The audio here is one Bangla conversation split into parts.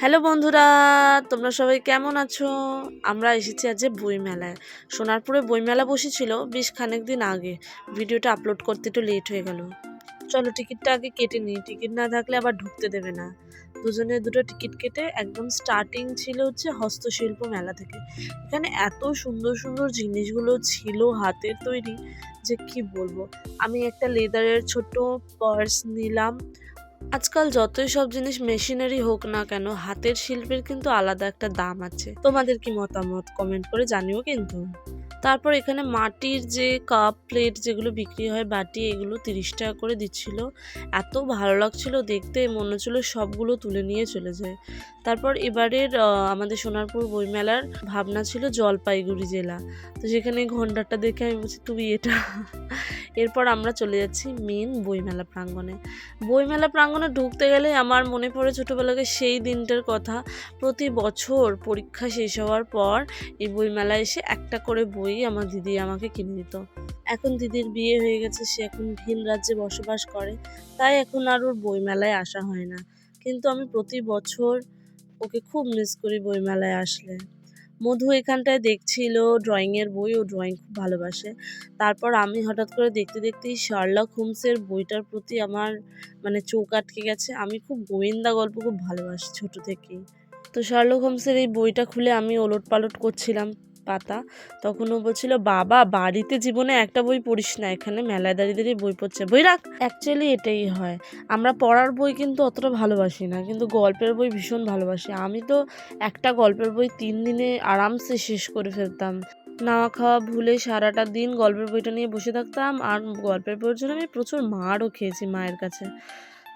হ্যালো বন্ধুরা, তোমরা সবাই কেমন আছো? আমরা এসেছি আজ বই মেলায় সোনারপুরে বইমেলা বসেছিল বেশ খানেক দিন আগে। ভিডিওটা আপলোড করতে একটু লেট হয়ে গেল। চলো টিকিটটা আগে কেটে নিই। টিকিট না থাকলে আবার ঢুকতে দেবে না। দুজনে দুটো টিকিট কেটে একদম স্টার্টিং ছিল হচ্ছে হস্তশিল্প মেলা থেকে। এখানে এত সুন্দর সুন্দর জিনিসগুলো ছিল হাতের তৈরি যে কি বলব? আমি একটা লেদারের ছোট পার্স নিলাম। আজকাল যতই সব জিনিস মেশিনারি হোক না কেন, হাতের শিল্পের কিন্তু আলাদা একটা দাম আছে। তোমাদের কি মতামত? কমেন্ট করে জানিও কিন্তু। তারপর এখানে মাটির যে কাপ, প্লেট যেগুলো বিক্রি হয়, বাটি, এগুলো তিরিশ টাকা করে দিচ্ছিল। এত ভালো লাগছিল দেখতে, মনে হচ্ছিল সবগুলো তুলে নিয়ে চলে যায়। তারপর এবারের আমাদের সোনারপুর বইমেলার ভাবনা ছিল জলপাইগুড়ি জেলা। তো সেখানে ঘন্টাটা দেখে আমি বলছি তুই এটা এরপর আমরা চলে যাচ্ছি মেন বইমেলা প্রাঙ্গণে। বইমেলা প্রাঙ্গণে ঢুকতে গেলে আমার মনে পড়ে ছোটোবেলাকে সেই দিনটার কথা। প্রতি বছর পরীক্ষা শেষ হওয়ার পর এই বইমেলায় এসে একটা করে বই আমার দিদি আমাকে কিনে দিত। এখন দিদির বিয়ে হয়ে গেছে, সে এখন ভিন রাজ্যে বসবাস করে, তাই এখন আর ওর বইমেলায় আসা হয় না। কিন্তু আমি প্রতি বছর ওকে খুব মিস করি বইমেলায় আসলে। মধু এখানটায় দেখছিল ড্রয়িংয়ের বই ও ড্রয়িং খুব ভালোবাসে। তারপর আমি হঠাৎ করে দেখতে দেখতেই শার্লক হোমসের বইটার প্রতি আমার মানে চোখ আটকে গেছে। আমি খুব গোয়েন্দা গল্প খুব ভালোবাসি ছোট থেকেই। তো শার্লক হোমসের এই বইটা খুলে আমি ওলট পালট করছিলাম। পাতা। তখন ও বলছিল, বাবা, বাড়িতে জীবনে একটা বই পড়িস না, এখানে মেলায় দাঁড়িয়ে দাঁড়িয়ে বই পড়ছে। বই রাখ। অ্যাকচুয়ালি এটাই হয়। আমরা পড়ার বই কিন্তু অতটা ভালোবাসি না, কিন্তু গল্পের বই ভীষণ ভালোবাসি। আমি তো একটা গল্পের বই তিন দিনে আরামসে শেষ করে ফেলতাম। নাওয়া খাওয়া ভুলে সারাটা দিন গল্পের বইটা নিয়ে বসে থাকতাম, আর গল্পের বইয়ের জন্য আমি প্রচুর মারও খেয়েছি মায়ের কাছে।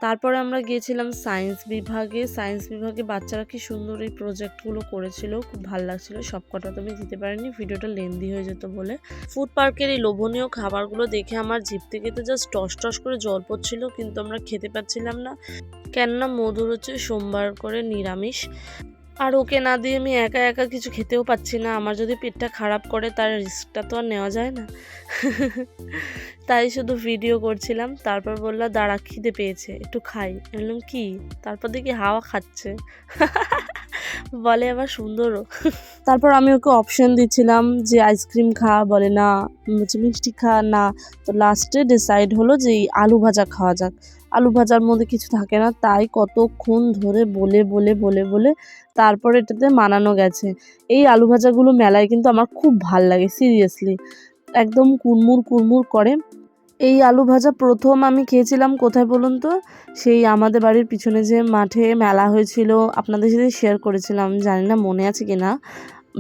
তারপরে আমরা গিয়েছিলাম সায়েন্স বিভাগে। সায়েন্স বিভাগে বাচ্চারা কি সুন্দর এই প্রজেক্টগুলো করেছিল, খুব ভালো লাগছিল। সব কটা তো আমি দিতে পারিনি, ভিডিওটা লেন্দি হয়ে যেত বলে। ফুড পার্কের এই লোভনীয় খাবারগুলো দেখে আমার জিপ থেকে তো জাস্ট টস টস করে জল পড়ছিল, কিন্তু আমরা খেতে পাচ্ছিলাম না। কেননা মধুর হচ্ছে সোমবার করে নিরামিষ। আর ওকে না দিয়ে আমি একা একা কিছু খেতেও পাচ্ছি না। আমার যদি পেটটা খারাপ করে, তার রিস্কটা তো আর নেওয়া যায় না। তাই শুধু ভিডিও করছিলাম। তারপর বলল, দাঁড়া, খিদে পেয়েছে, একটু খাই। বললাম, কি? তারপর দেখি হাওয়া খাচ্ছে। বলে আবার সুন্দরও। তারপর আমি ওকে অপশন দিচ্ছিলাম যে আইসক্রিম খা, বলে না হচ্ছে মিষ্টি খা, না। তো লাস্টে ডিসাইড হলো যে আলু ভাজা খাওয়া যাক। আলু ভাজার মধ্যে কিছু থাকে না, তাই কতক্ষণ ধরে বলে বলে বলে বলে তারপর এটাতে মানানো গেছে। এই আলু ভাজাগুলো মেলায় কিন্তু আমার খুব ভালো লাগে সিরিয়াসলি একদম কুড়মুড় কুড়মুড় করে। এই আলু ভাজা প্রথম আমি খেয়েছিলাম, কোথায় বলুন তো? সেই আমাদের বাড়ির পিছনে যে মাঠে মেলা হয়েছিল, আপনাদের সাথে শেয়ার করেছিলাম, জানি না মনে আছে কি না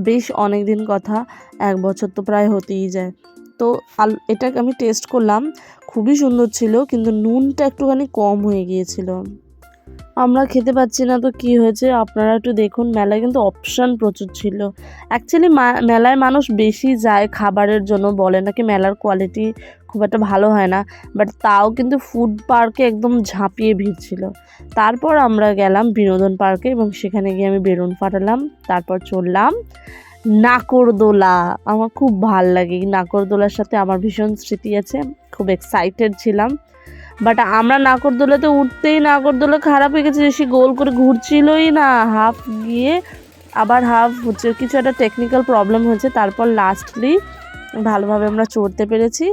বেশ অনেক দিন কথা, এক বছর তো প্রায় হতেই যায়। তো আলু, এটা আমি টেস্ট করলাম, খুবই সুন্দর ছিল, কিন্তু নুনটা একটুখানি কম হয়ে গিয়েছিল। আমরা খেতে পাচ্ছি না, তো কি হয়েছে? আপনারা একটু দেখুন, মেলায় কিন্তু অপশান প্রচুর ছিল। অ্যাকচুয়ালি মেলায় মানুষ বেশি যায় খাবারের জন্য বলে, নাকি মেলার কোয়ালিটি খুব একটা ভালো হয় না। বাট তাও কিন্তু ফুড পার্কে একদম ঝাঁপিয়ে ভিড় ছিল। তারপর আমরা গেলাম বিনোদন পার্কে এবং সেখানে গিয়ে আমি বেলুন ফাটালাম, তারপর চললাম নাকরদোলা। আমার খুব ভালো লাগে। নাকরদোলার সাথে আমার ভীষণ স্মৃতি আছে। খুব এক্সাইটেড ছিলাম। বাট আমরা নাকরদোলাতে উঠতেই নাকরদোলা খারাপ হয়ে গেছে বেশি গোল করে ঘুরছিলই না। হাফ গিয়ে আবার হাফ হচ্ছে, কিছু একটা টেকনিক্যাল প্রবলেম হয়েছে, তারপর লাস্টলি ভালোভাবে আমরা চড়তে পেরেছি।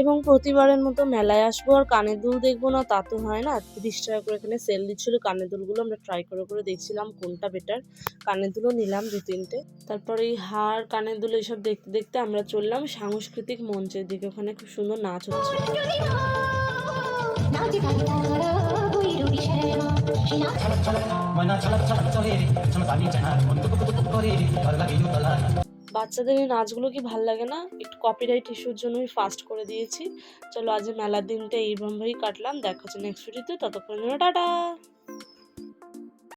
এবং প্রতিবারের মতো মেলায় আসব, আর কানের দুল দেখব না, তা তো হয় না। তিরিশ টাকা করে এখানে সেল দিচ্ছিল, কানের দুলগুলো আমরা ট্রাই করে করে দেখছিলাম কোনটা বেটার কানের দুলও নিলাম দু তিনটে। তারপর এই হার, কানের দুল এইসব দেখতে দেখতে আমরা চললাম সাংস্কৃতিক মঞ্চের দিকে, ওখানে খুব সুন্দর নাচ হচ্ছে। বাচ্চাদের এই নাচগুলো কি ভালো লাগে না? একটু কপিরাইট ইস্যুর জন্য আমি ফাস্ট করে দিয়েছি। চলো আজ মেলার দিনটা এইভাবেই কাটলাম। দেখা হচ্ছে নেক্সট ভিডিওতে ততক্ষণ টাটা!